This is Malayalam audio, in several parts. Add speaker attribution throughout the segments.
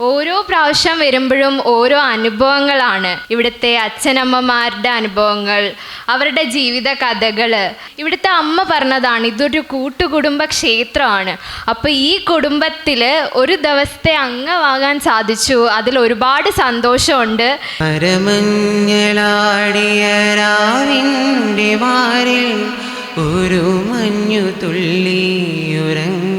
Speaker 1: ഓരോ പ്രാവശ്യം വരുമ്പോഴും ഓരോ അനുഭവങ്ങളാണ്. ഇവിടുത്തെ അച്ഛനമ്മമാരുടെ അനുഭവങ്ങൾ അവരുടെ ജീവിത കഥകൾ. ഇവിടുത്തെ അമ്മ പറഞ്ഞതാണ് ഇതൊരു കൂട്ടുകുടുംബ ക്ഷേത്രമാണ്. അപ്പോൾ ഈ കുടുംബത്തിൽ ഒരു ദിവസത്തെ അംഗമാകാൻ സാധിച്ചു. അതിൽ ഒരുപാട് സന്തോഷമുണ്ട്.
Speaker 2: ഒരു മഞ്ഞു തുള്ളിയുറങ്ങി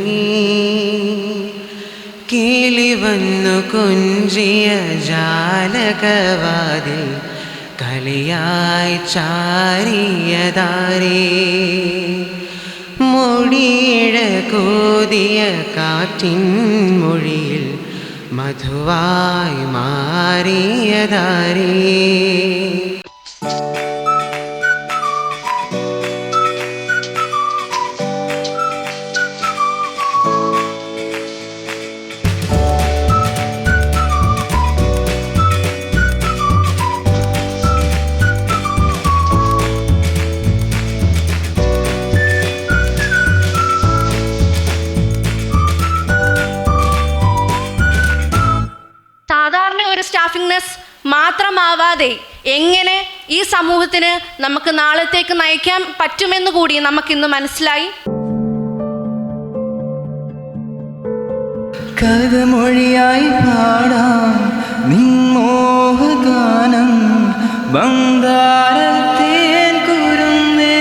Speaker 2: കിളി വന്നു കുഞ്ചിയ ജാലകവാതിൽ കളിയായി ചാരിയതാരേ മൊഴിയിഴ കോതിയ കാറ്റിൻ മൊഴിയിൽ മധുവായി മാറിയതാരേ
Speaker 3: നഴ്സ് മാത്രമാവാതെ എങ്ങനെ ഈ സമൂഹത്തിന് നമുക്ക് നാളത്തേക്ക് നയിക്കാൻ പറ്റുമെന്ന് കൂടി നമുക്കിന്ന് മനസ്സിലായി.
Speaker 4: കഥമൊഴിയായി പാടാം നിൻമോഹഗാനം ബംഗാരത്തേൻ കുരുന്നേ.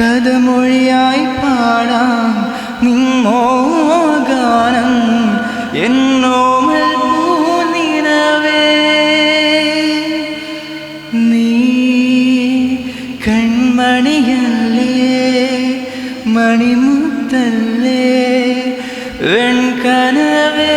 Speaker 4: കഥമൊഴിയായി പാടാം നിൻമോഹഗാനം എന്നോമൽ കൺമണിയല്ലേ മണിമുത്തല്ലേ വെൺകനവേ.